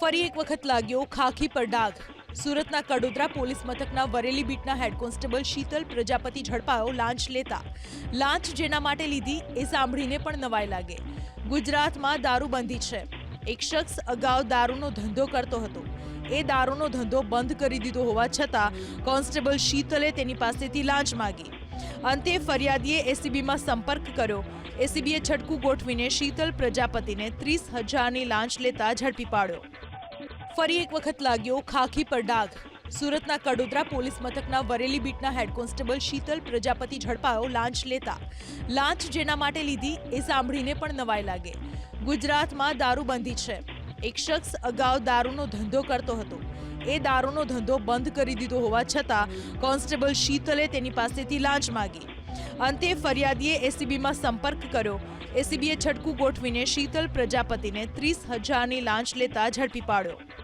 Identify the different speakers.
Speaker 1: ફરી એક વખત લાગ્યો ખાખી પર ડાઘ. સુરતના કડોદરા પોલીસ મથકના વરેલી બીટના હેડ કોન્સ્ટેબલ શીતલ પ્રજાપતિ ઝડપાયો લાંચ લેતા. લાંચ જેના માટે લીધી એ સાંભળીને પણ નવાઈ લાગે. ગુજરાતમાં દારૂબંધી છે. એક શખ્સ અગાઉ દારૂનો ધંધો કરતો હતો. એ દારૂનો ધંધો બંધ કરી દીધો હોવા છતાં કોન્સ્ટેબલ શીતલે તેની પાસેથી લાંચ માગી. અંતે ફરિયાદીએ એસીબીમાં સંપર્ક કર્યો. એસીબીએ છટકું ગોઠવીને શીતલ પ્રજાપતિને ત્રીસ હજારની લાંચ લેતા ઝડપી પાડ્યો. ફરી એક વખત લાગ્યો ખાખી પર ડાઘ. સુરતના કડોદરા પોલીસ મથકના વરેલી બીટના હેડ કોન્સ્ટેબલ શીતલ પ્રજાપતિ ઝડપાયો લાંચ લેતા. લાંચ જેના માટે લીધી એ સાંભળીને પણ નવાઈ લાગે. ગુજરાતમાં દારૂબંધી છે. એક શખ્સ અગાઉ દારૂનો ધંધો કરતો હતો. એ દારૂનો ધંધો બંધ કરી દીધો હોવા છતાં કોન્સ્ટેબલ શીતલે તેની પાસેથી લાંચ માગી. અંતે ફરિયાદીએ એસીબીમાં સંપર્ક કર્યો. એસીબીએ છટકું ગોઠવીને શીતલ પ્રજાપતિને ત્રીસ હજારની લાંચ લેતા ઝડપી પાડ્યો.